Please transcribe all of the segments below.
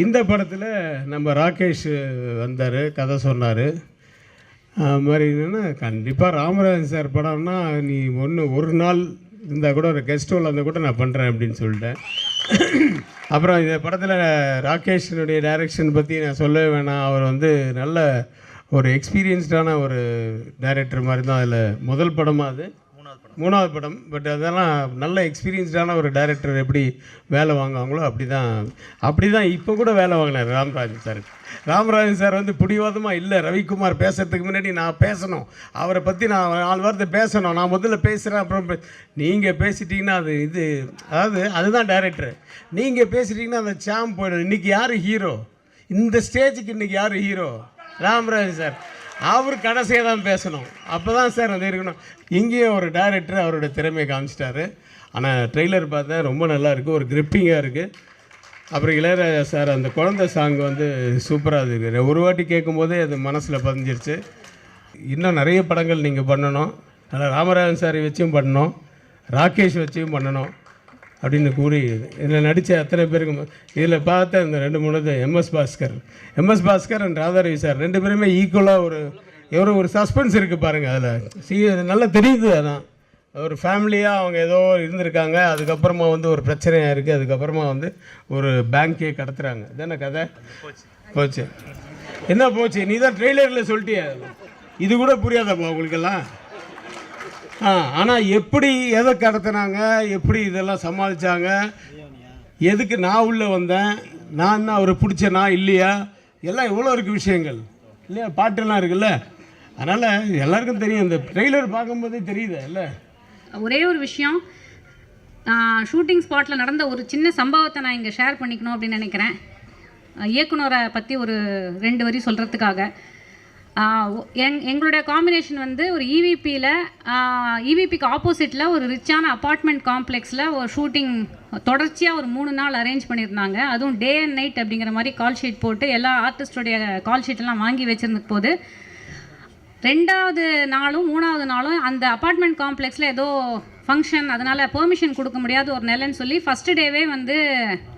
இந்த படத்தில் நம்ம ராகேஷ் வந்தார் கதை சொன்னார். அது மாதிரி என்னென்னா கண்டிப்பாக ராமராஜன் சார் படம்னா நீ ஒன்று ஒரு நாள் இருந்தால் கூட ஒரு கெஸ்ட் ரோல் இருந்தால் கூட நான் பண்ணுறேன் அப்படின்னு சொல்லிட்டேன். அப்புறம் இந்த படத்தில் ராகேஷனுடைய டைரக்ஷன் பற்றி நான் சொல்லவே வேணாம். அவர் வந்து நல்ல ஒரு எக்ஸ்பீரியன்ஸ்டான ஒரு டைரக்டர் மாதிரி தான் அதில் முதல் படமாக அது. மூணாவது படம் பட் அதெல்லாம் நல்ல எக்ஸ்பீரியன்ஸ்டான ஒரு டைரக்டர் எப்படி வேலை வாங்குவாங்களோ அப்படி தான் அப்படி தான் இப்போ கூட வேலை வாங்கினார் ராமராஜன் சார் ராமராஜன் சார் வந்து பிடிவாதமாக இல்லை ரவிக்குமார் பேசுறதுக்கு முன்னாடி நான் பேசணும். அவரை பற்றி நான் நாலு வார்த்தை பேசணும். நான் முதல்ல பேசுகிறேன் அப்புறம் நீங்கள் பேசிட்டிங்கன்னா அது இது அதாவது அதுதான் டைரக்டர் நீங்கள் பேசிட்டீங்கன்னா அந்த சாம் போயிடும். இன்றைக்கி யார் ஹீரோ இந்த ஸ்டேஜுக்கு இன்றைக்கி யார் ஹீரோ ராமராஜன் சார் அவர் கடைசியாக தான் பேசணும். அப்போ தான் சார் அது இருக்கணும். இங்கேயும் ஒரு டேரக்டர் அவரோட திறமையை காமிச்சிட்டாரு. ஆனால் ட்ரெய்லர் பார்த்தேன் ரொம்ப நல்லா இருக்குது ஒரு கிரிப்பிங்காக இருக்குது அப்புறம் இளையராஜா சார் அந்த குழந்தை சாங் வந்து சூப்பராக இருக்குது ஒரு வாட்டி கேட்கும்போதே அது மனசில் பதிஞ்சிருச்சு. இன்னும் நிறைய படங்கள் நீங்கள் பண்ணணும். அதில் ராமராஜன் சாரை வச்சும் பண்ணணும். ராகேஷ் வச்சும் பண்ணணும். அப்படின்னு கூறி இதில் நடித்த அத்தனை பேருக்கு இதில் பார்த்த இந்த ரெண்டு மூணு MS Bhaskar MS Bhaskar and Radharavi sir ரெண்டு பேருமே ஈக்குவலாக ஒரு எவ்வளோ ஒரு சஸ்பென்ஸ் இருக்குது பாருங்கள் அதில். சி நல்லா தெரியுது அதான். ஒரு ஃபேமிலியாக அவங்க ஏதோ இருந்திருக்காங்க அதுக்கப்புறமா வந்து ஒரு பிரச்சனையாக இருக்குது அதுக்கப்புறமா வந்து ஒரு பேங்க்கே கடத்துறாங்க. இதானே கதை? போச்சு. என்ன போச்சு? நீ தான் ட்ரெய்லரில் சொல்லிட்டிய. இது கூட புரியாதப்பா உங்களுக்கெல்லாம். ஆனால் எப்படி எதை கடத்தினாங்க எப்படி இதெல்லாம் சமாளித்தாங்க எதுக்கு நான் உள்ளே வந்தேன்? நான் என்ன அவரை பிடிச்சனா இல்லையா? எல்லாம் எவ்வளோ இருக்குது விஷயங்கள். இல்லையா? பாட்டெல்லாம் இருக்குல்ல? அதனால் எல்லாருக்கும் தெரியும். இந்த ட்ரெய்லர் பார்க்கும்போதே தெரியுது இல்லை? ஒரே ஒரு விஷயம். ஷூட்டிங் ஸ்பாட்டில் நடந்த ஒரு சின்ன சம்பவத்தை நான் இங்கே ஷேர் பண்ணிக்கணும் அப்படின்னு நினைக்கிறேன். இயக்குனரை பற்றி ஒரு ரெண்டு வரி சொல்கிறதுக்காக எங் எங்களுடைய காம்பினேஷன் வந்து ஒரு இவிபியில் இவிபிக்கு ஆப்போசிட்டில் ஒரு ரிச்சான அப்பார்ட்மெண்ட் காம்ப்ளெக்ஸில் ஒரு ஷூட்டிங் தொடர்ச்சியாக ஒரு மூணு நாள் அரேஞ்ச் பண்ணியிருந்தாங்க. அதுவும் டே அண்ட் நைட் அப்படிங்கிற மாதிரி கால் ஷீட் போட்டு எல்லா ஆர்டிஸ்டோடைய கால் ஷீட்டெல்லாம் வாங்கி வச்சிருந்த போது ரெண்டாவது நாளும் மூணாவது நாளும் அந்த அப்பார்ட்மெண்ட் காம்ப்ளெக்ஸில் ஏதோ ஃபங்க்ஷன் அதனால் பெர்மிஷன் கொடுக்க முடியாத ஒரு நிலைன்னு சொல்லி ஃபஸ்ட்டு டேவே வந்து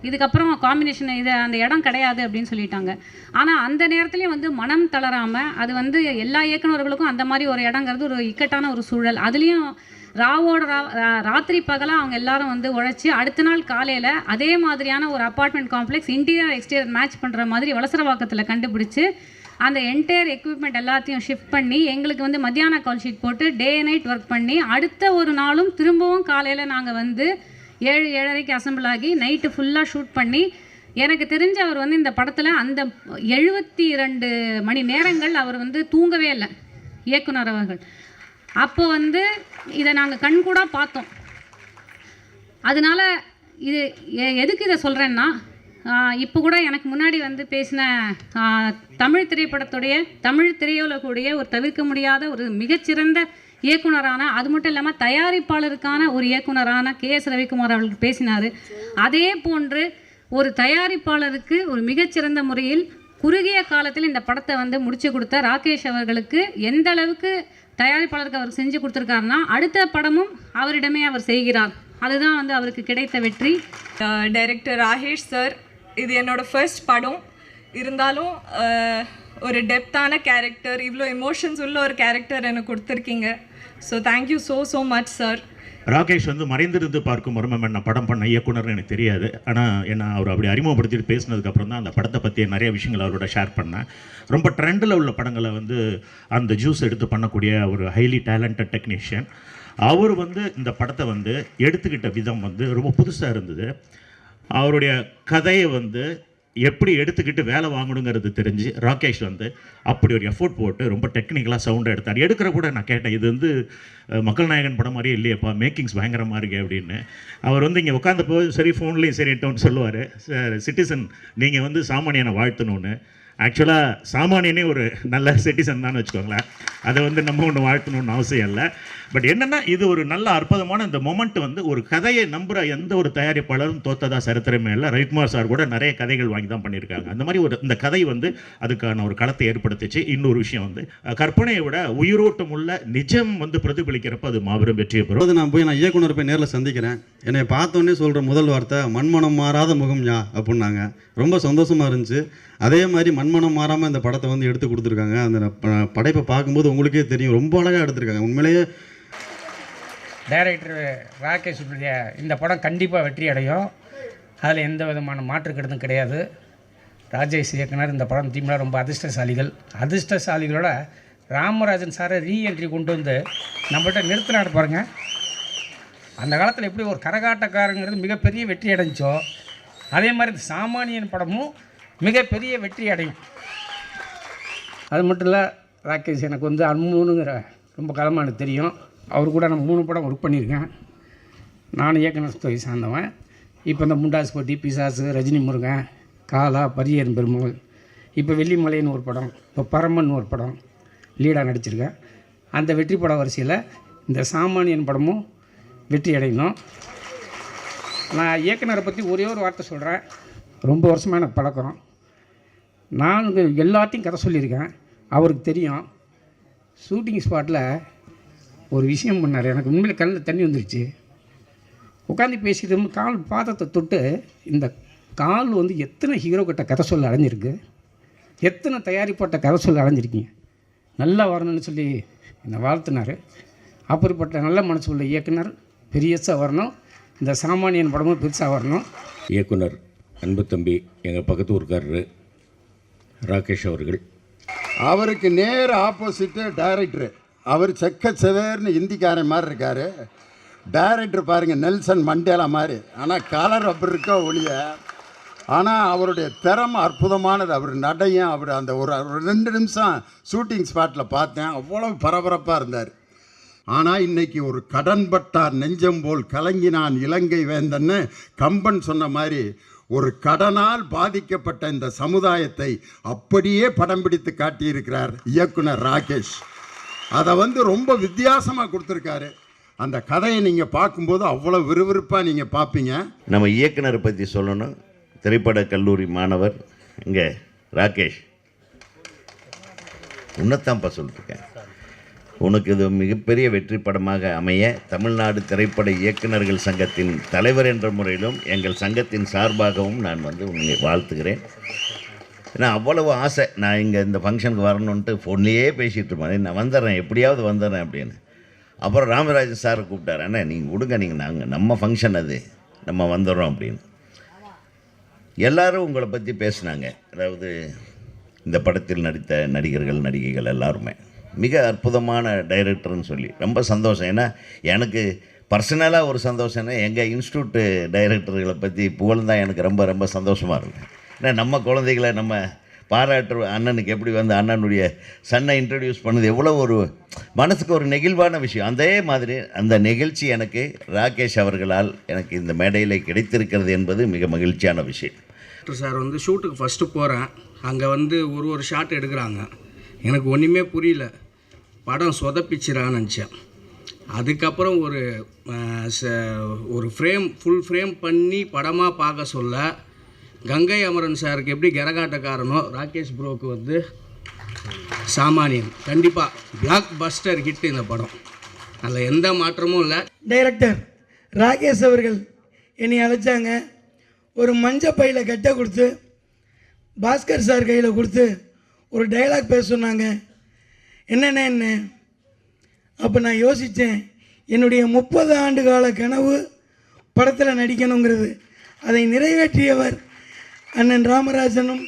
இதுக்கப்புறம் காம்பினேஷன் இது அந்த இடம் கிடையாது அப்படின்னு சொல்லிட்டாங்க. ஆனால் அந்த நேரத்துலேயும் வந்து மனம் தளராமல் அது வந்து எல்லா இயக்குனர்களுக்கும் அந்த மாதிரி ஒரு இடங்கிறது ஒரு இக்கட்டான ஒரு சூழல். அதுலேயும் ராவோட ரா ரா- ராத்திரி பகலாக அவங்க எல்லாரும் வந்து உழைச்சி அடுத்த நாள் காலையில் அதே மாதிரியான ஒரு apartment complex interior exterior match பண்ணுற மாதிரி வலசரவாக்கத்தில் கண்டுபிடிச்சி அந்த என்டையர் எக்யூப்மெண்ட் எல்லாத்தையும் ஷிஃப்ட் பண்ணி எங்களுக்கு வந்து மத்தியான கால் ஷீட் போட்டு டே நைட் ஒர்க் பண்ணி அடுத்த ஒரு நாளும் திரும்பவும் காலையில் நாங்கள் வந்து ஏழு ஏழரைக்கு அசம்பிள் ஆகி நைட்டு ஃபுல்லாக ஷூட் பண்ணி எனக்கு தெரிஞ்ச அவர் வந்து இந்த படத்தில் அந்த எழுபத்தி ரெண்டு மணி நேரங்கள் அவர் வந்து தூங்கவே இல்லை இயக்குனர் அவர்கள். அப்போ வந்து இதை நாங்கள் கண்கூடாக பார்த்தோம். அதனால இது எ- எதுக்கு இதை சொல்கிறேன்னா இப்போ கூட எனக்கு முன்னாடி வந்து பேசின தமிழ் திரைப்படத்துடைய தமிழ் திரையுலகுடைய ஒரு தவிர்க்க முடியாத ஒரு மிகச்சிறந்த இயக்குனரான அது மட்டும் இல்லாமல் தயாரிப்பாளருக்கான ஒரு இயக்குனரான கே எஸ் ரவிக்குமார் அவர்கள் பேசினார். அதே போன்று ஒரு தயாரிப்பாளருக்கு ஒரு மிகச்சிறந்த முறையில் குறுகிய காலத்தில் இந்த படத்தை வந்து முடிச்சு கொடுத்த ராகேஷ் அவர்களுக்கு எந்த அளவுக்கு தயாரிப்பாளருக்கு அவர் செஞ்சு கொடுத்துருக்காருன்னா அடுத்த படமும் அவரிடமே அவர் செய்கிறார். அதுதான் வந்து அவருக்கு கிடைத்த வெற்றி. டைரக்டர் ராகேஷ் சார் இது என்னோடய ஃபர்ஸ்ட் படம். இருந்தாலும் ஒரு டெப்த்தான கேரக்டர் இவ்வளோ எமோஷன்ஸ் உள்ள ஒரு கேரக்டர் எனக்கு கொடுத்துருக்கீங்க. So thank you so so much sir Rakesh வந்து மறைந்திருந்து பார்க்கும் மர்மம் என்ன படம் பண்ண இயக்குனர்னு எனக்கு தெரியாது. ஆனால் என்ன அவர் அப்படி அறிமுகப்படுத்திட்டு பேசினதுக்கப்புறம் தான் அந்த படத்தை பற்றி நிறைய விஷயங்கள் அவரோட ஷேர் பண்ணேன். ரொம்ப ட்ரெண்டில் உள்ள படங்களை வந்து அந்த ஜூஸ் எடுத்து பண்ணக்கூடிய ஒரு ஹைலி டேலண்டட் டெக்னீஷியன் அவர் வந்து இந்த படத்தை வந்து எடுத்துக்கிட்ட விதம் வந்து ரொம்ப புதுசாக இருந்தது. அவருடைய கதையை வந்து எப்படி எடுத்துக்கிட்டு வேலை வாங்கணுங்கிறது தெரிஞ்சு ராகேஷ் வந்து அப்படி ஒரு எஃபோர்ட் போட்டு ரொம்ப டெக்னிக்கலாக சவுண்டாக எடுத்தார் எடுக்கிற கூட நான் கேட்டேன் இது வந்து மக்கள் நாயகன் படம் மாதிரியே இல்லையப்பா மேக்கிங்ஸ் பயங்கரமாக இருக்கே அப்படின்னு. அவர் வந்து இங்கே உட்காந்தப்போ சரி ஃபோன்லேயும் சரிட்டோன்னு சொல்லுவார். சிட்டிசன் நீங்கள் வந்து சாமானியனை வாழ்த்தணும்னு. ஆக்சுவலாக சாமானியனே ஒரு நல்ல சிட்டிசன் தான் வச்சுக்கோங்களேன். அதை வந்து நம்ம ஒன்று வாழ்த்தணும்னு அவசியம் இல்லை. பட் என்னென்னா இது ஒரு நல்ல அற்புதமான இந்த மொமெண்ட் வந்து ஒரு கதையை நம்புகிற எந்த ஒரு தயாரிப்பாளரும் தோத்ததா சரித்திரமே இல்லை. ரவிக்குமார் சார் கூட நிறைய கதைகள் வாங்கி தான் பண்ணியிருக்காங்க. அந்த மாதிரி ஒரு இந்த கதை வந்து அதுக்கான ஒரு களத்தை ஏற்படுத்திச்சு. இன்னொரு விஷயம் வந்து கற்பனையை விட உயிரோட்டம் உள்ள நிஜம் வந்து பிரதிபலிக்கிறப்ப அது மாபெரும் வெற்றியை பெறும். நான் போய் நான் இயக்குனர் போய் நேரில் சந்திக்கிறேன். என்னை பார்த்தோன்னே சொல்கிற முதல் வார்த்தை மண்மனம் மாறாத முகம் யா? அப்படின்னாங்க. ரொம்ப சந்தோஷமாக இருந்துச்சு. அதே மாதிரி மண்மனம் மாறாமல் இந்த படத்தை வந்து எடுத்து கொடுத்துருக்காங்க. அந்த ப- படைப்பை பார்க்கும்போது உங்களுக்கே தெரியும். ரொம்ப அழகாக எடுத்திருக்காங்க. உண்மையிலேயே டைரக்டர் ராகேஷுடைய இந்த படம் கண்டிப்பாக வெற்றி அடையும். அதில் எந்த விதமான மாற்று கிடையாது. ராஜேஷ் இயக்குனர் இந்த படம் டீமில் ரொம்ப அதிர்ஷ்டசாலிகள். அதிர்ஷ்டசாலிகளோட ராமராஜன் சாரை ரீஎன்ட்ரி கொண்டு வந்து நம்மகிட்ட நிறுத்தினாரு பாருங்கள் அந்த காலத்தில் எப்படி ஒரு கரகாட்டக்காரங்கிறது மிகப்பெரிய வெற்றி அடைஞ்சோ அதே மாதிரி இந்த சாமானியன் படமும் மிகப்பெரிய வெற்றி அடையும். அது மட்டும் இல்லை ராகேஷ் எனக்கு வந்து அன்புங்கிற ரொம்ப காலமாக எனக்கு தெரியும். அவர் கூட நான் மூணு படம் ஒர்க் பண்ணியிருக்கேன். நான் இயக்குனர் தொகை சார்ந்தவன். இப்போ இந்த முண்டாஸ் போட்டி பிசாசு ரஜினி முருகன் காலா பரியன் பெருமாள். இப்போ வெள்ளிமலைன்னு ஒரு படம் இப்போ பரமன் ஒரு படம் லீடாக நடிச்சிருக்கேன். அந்த வெற்றி பட வரிசையில் இந்த சாமானியன் படமும் வெற்றி அடையணும். நான் இயக்குனரை பற்றி ஒரே ஒரு வார்த்தை சொல்கிறேன் ரொம்ப வருஷமாக எனக்கு பழக்கம். நான் எல்லாத்தையும் கதை சொல்லியிருக்கேன். அவருக்கு தெரியும். ஷூட்டிங் ஸ்பாட்டில் ஒரு விஷயம் பண்ணார். எனக்கு உண்மையில் கல்லில் தண்ணி வந்துருச்சு. உட்காந்து பேசிட்டு கால் பாதத்தை தொட்டு இந்த கால் வந்து எத்தனை ஹீரோ கிட்ட கதை சொல்ல அடைஞ்சிருக்கு எத்தனை தயாரிப்பட்ட கதை சொல்ல அடைஞ்சிருக்கீங்க நல்லா வரணும்னு சொல்லி என்னை வாழ்த்தினார். அப்படிப்பட்ட நல்ல மனசு உள்ள இயக்குனர் பெரியசாக வரணும். இந்த சாமானியன் படமும் பெருசாக வரணும். இயக்குனர் அன்பு தம்பி எங்கள் பக்கத்து ஊருக்காரரு ராகேஷ் அவர்கள். அவருக்கு நேர் ஆப்போசிட்டு டைரக்டரு. அவர் செக்க செவேர்னு இந்திக்காரன் மாதிரி இருக்கார். டைரக்டர் பாருங்கள் நெல்சன் மண்டேலா மாதிரி. ஆனால் கலர் அப்படி இருக்கோ ஒழிய ஆனால் அவருடைய திறமை அற்புதமானது. அவர் நடையும் அவர் அந்த ஒரு ஒரு ரெண்டு நிமிஷம் ஷூட்டிங் ஸ்பாட்டில் பார்த்தேன். அவ்வளோ பரபரப்பாக இருந்தார். ஆனால் இன்னைக்கு ஒரு கடன்பட்டார் நெஞ்சம் போல் கலங்கினான் இலங்கை வேந்தன்னு கம்பன் சொன்ன மாதிரி ஒரு கடனால் பாதிக்கப்பட்ட இந்த சமுதாயத்தை அப்படியே படம் பிடித்து காட்டியிருக்கிறார் இயக்குனர் ராகேஷ். அதை வந்து ரொம்ப வித்தியாசமாக கொடுத்துருக்காரு. அந்த கதையை நீங்கள் பார்க்கும்போது அவ்வளோ விறுவிறுப்பாக நீங்கள் பார்ப்பீங்க. நம்ம இயக்குனரை பற்றி சொல்லணும். திரைப்பட கல்லூரி மாணவர் இங்கே ராகேஷ். உன்னைத்தான்ப்பா சொல்லிட்டுருக்கேன் உனக்கு இது மிகப்பெரிய வெற்றி படமாக அமைய தமிழ்நாடு திரைப்பட இயக்குனர்கள் சங்கத்தின் தலைவர் என்ற முறையிலும் எங்கள் சங்கத்தின் சார்பாகவும் நான் வந்து உன்னை வாழ்த்துகிறேன். ஏன்னா அவ்வளவு ஆசை. நான் இங்கே இந்த ஃபங்க்ஷனுக்கு வரணுன்ட்டு ஃபோன்லேயே பேசிகிட்டு இருப்பேன். நான் வந்துடுறேன். எப்படியாவது வந்துடுறேன் அப்படின்னு. அப்புறம் ராமராஜன் சாரை கூப்பிட்டாரு. அண்ணா நீங்கள் விடுங்க நீங்கள் நாங்கள் நம்ம ஃபங்க்ஷன் அது. நம்ம வந்துடுறோம் அப்படின்னு. எல்லோரும் உங்களை பற்றி பேசுனாங்க. அதாவது இந்த படத்தில் நடித்த நடிகர்கள் நடிகைகள் எல்லாருமே. மிக அற்புதமான டைரக்டர்னு சொல்லி. ரொம்ப சந்தோஷம். ஏன்னா எனக்கு பர்சனலாக ஒரு சந்தோஷம்னா எங்கள் இன்ஸ்டியூட்டு டைரக்டர்களை பற்றி புகழ்ந்தான் எனக்கு ரொம்ப ரொம்ப சந்தோஷமாக இருக்கும். ஏன்னா நம்ம குழந்தைகளை நம்ம பாராட்டு அண்ணனுக்கு எப்படி வந்து அண்ணனுடைய சன்னை இன்ட்ரடியூஸ் பண்ணது எவ்வளோ ஒரு மனசுக்கு ஒரு நெகிழ்வான விஷயம். அதே மாதிரி அந்த நிகழ்ச்சி எனக்கு ராகேஷ் அவர்களால் எனக்கு இந்த மேடையில் கிடைத்திருக்கிறது என்பது மிக மகிழ்ச்சியான விஷயம். டாக்டர் சார் வந்து ஷூட்டுக்கு ஃபஸ்ட்டு போகிறேன் அங்கே வந்து ஒரு ஒரு ஷாட் எடுக்கிறாங்க. எனக்கு ஒன்றுமே புரியல. படம் சொதப்பிச்சிரான்னு நினச்சேன். அதுக்கப்புறம் ஒரு ச- ஒரு ஃப்ரேம் ஃபுல் ஃப்ரேம் பண்ணி படமாக பார்க்க சொல்ல கங்கை அமரன் சாருக்கு எப்படி கரகாட்டக்காரனோ ராகேஷ் ப்ரோக்கு வந்து சாமானியன் கண்டிப்பாக பிளாக் பஸ்டர் ஹிட் இந்த படம். அதில் எந்த மாற்றமும் இல்லை. டைரக்டர் ராகேஷ் அவர்கள் என்னை அழைச்சாங்க. ஒரு மஞ்ச பையில் கட்ட கொடுத்து பாஸ்கர் சார் கையில் கொடுத்து ஒரு டைலாக் பேச சொன்னாங்க. என்னென்ன என்ன? அப்போ நான் யோசித்தேன் என்னுடைய முப்பது ஆண்டு கால கனவு படத்தில் நடிக்கணுங்கிறது. அதை நிறைவேற்றியவர் அண்ணன் ராமராஜனும்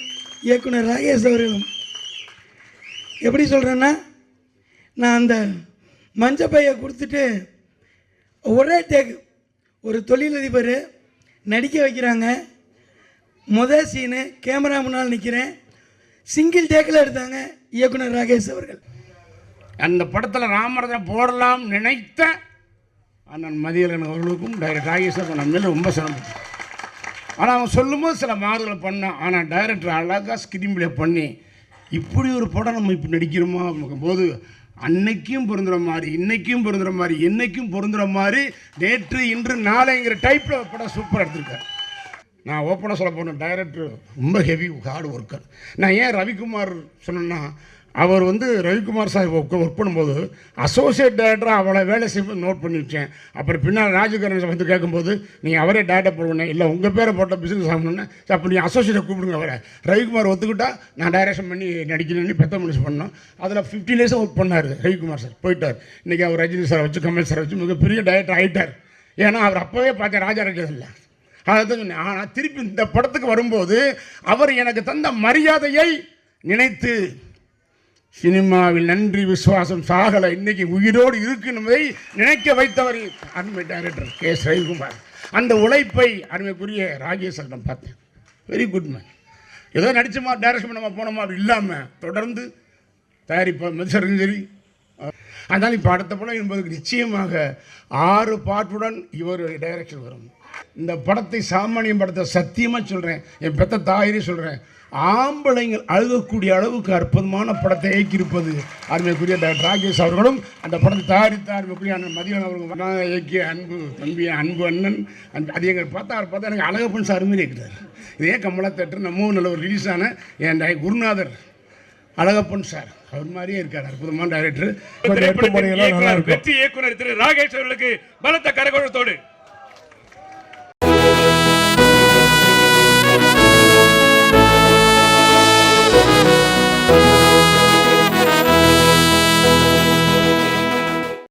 இயக்குனர் ராகேஷ் அவர்களும். எப்படி சொல்கிறேன்னா நான் அந்த மஞ்சப்பையை கொடுத்துட்டு ஒரே டேக் ஒரு தொழிலதிபர் நடிக்க வைக்கிறாங்க. முத சீனு கேமரா முன்னால் நிற்கிறேன் சிங்கிள் டேக்கில் எடுத்தாங்க இயக்குனர் ராகேஷ் அவர்கள். அந்த படத்தில் ராமராஜன் போடலாம் நினைத்த அண்ணன் மதியலன் அவர்களுக்கும் டைரக்டர் ராகேஷ் நம்ம ரொம்ப சிரமம். ஆனால் அவன் சொல்லும்போது சில மாறுதலை பண்ணான். ஆனால் டைரக்டர் அழகாக ஸ்கிரீன்பிளே பண்ணி இப்படி ஒரு படம் நம்ம இப்போ நடிக்கிறோமா போது அன்னைக்கும் பொருந்துற மாதிரி இன்னைக்கும் பொருந்துற மாதிரி என்னைக்கும் பொருந்துற மாதிரி நேற்று இன்று நாளைங்கிற டைப்பில் படம் சூப்பராக எடுத்திருக்கேன் நான் ஓப்பனாக சொல்ல போன டைரக்டர் ரொம்ப ஹெவி ஹார்ட் ஒர்க்கர் நான் ஏன் ரவிக்குமார் சொன்னேன்னா அவர் வந்து ரவிக்குமார் சார் ஒர்க் ஒர்க் பண்ணும்போது அசோசியேட் டேரக்டராக அவளை வேலை செய்ய நோட் பண்ணி வச்சேன் அப்புறம் பின்னால் ராஜகரன் வந்து கேட்கும்போது நீங்கள் அவரே டேட்டா போடுவேன் இல்லை உங்கள் பேரை போட்ட பிஸ்னஸ் ஆகணும்னு அப்போ நீங்கள் அசோசியேட்டை கூப்பிடுங்க அவரை. ரவிக்குமார் ஒத்துக்கிட்டா நான் டைரக்ஷன் பண்ணி நடிக்கணும்னு பெத்த மனுஷன் பண்ணோம் அதில் ஃபிஃப்டீன் டேஸும் ஒர்க் பண்ணார் ரவிக்குமார் சார் போயிட்டார். இன்றைக்கி அவர் ரஜினி சார் வச்சு கமல் சார் வச்சு மிகப்பெரிய டேரக்டர் ஆகிட்டார் ஏன்னா அவர் அப்போவே பார்த்தேன் ராஜா இல்லை. அதை சொன்னேன். ஆனால் திருப்பி இந்த படத்துக்கு வரும்போது அவர் எனக்கு தந்த மரியாதையை நினைத்து சினிமாவில் நன்றி விசுவாசம் சாகலை இன்னைக்கு உயிரோடு இருக்குன்னு நினைக்க வைத்தவர் அருமை டைரக்டர் கே. எஸ் ரவிக்குமார் அந்த உழைப்பை அருமைக்குரிய ராஜேஸ்வரன் பார்த்தேன். வெரி குட் மேன் ஏதோ நடிச்சோமா டைரக்ஷன் பண்ணமா போனோமா அப்படி இல்லாமல் தொடர்ந்து தயாரிப்பா மிச்சரும் சரி. அதனால் இப்போ அடுத்த படம் என்பதற்கு நிச்சயமாக ஆறு பாட்டுடன் இவர் டைரக்ஷன் வரும். இந்த படத்தை சாமானியம் படத்தை சத்தியமாக சொல்கிறேன் என் பெத்த தாயிரே சொல்கிறேன் ஆம்பளைங்கள் அழுகக்கூடிய அளவுக்கு அற்புதமான படத்தை இயக்கியிருப்பது அருமைக்குரிய டாக்டர் ராகேஷ் அவர்களும் அந்த படத்தை தயாரித்த அருமைக்குரிய அண்ணன் மதியன் அவர்கள் நான் இயக்கிய அன்பு தம்பி அன்பு அண்ணன் அந்த அது எங்கள் பார்த்தா அவர் பார்த்தா எனக்கு அழகப்பன் சார் மாதிரி இருக்கிறார். இதே கமலா தேட்டர் நம்ம ஊர்ல ஒரு ரிலீஸ் ஆன என் குருநாதர் அழகப்பன் சார். அவர் மாதிரியே இருக்கார் அற்புதமான டைரக்டர் வெற்றி இயக்குனர் திரு ராகேஷ் அவர்களுக்கு பலத்த கரகோஷத்தோடு.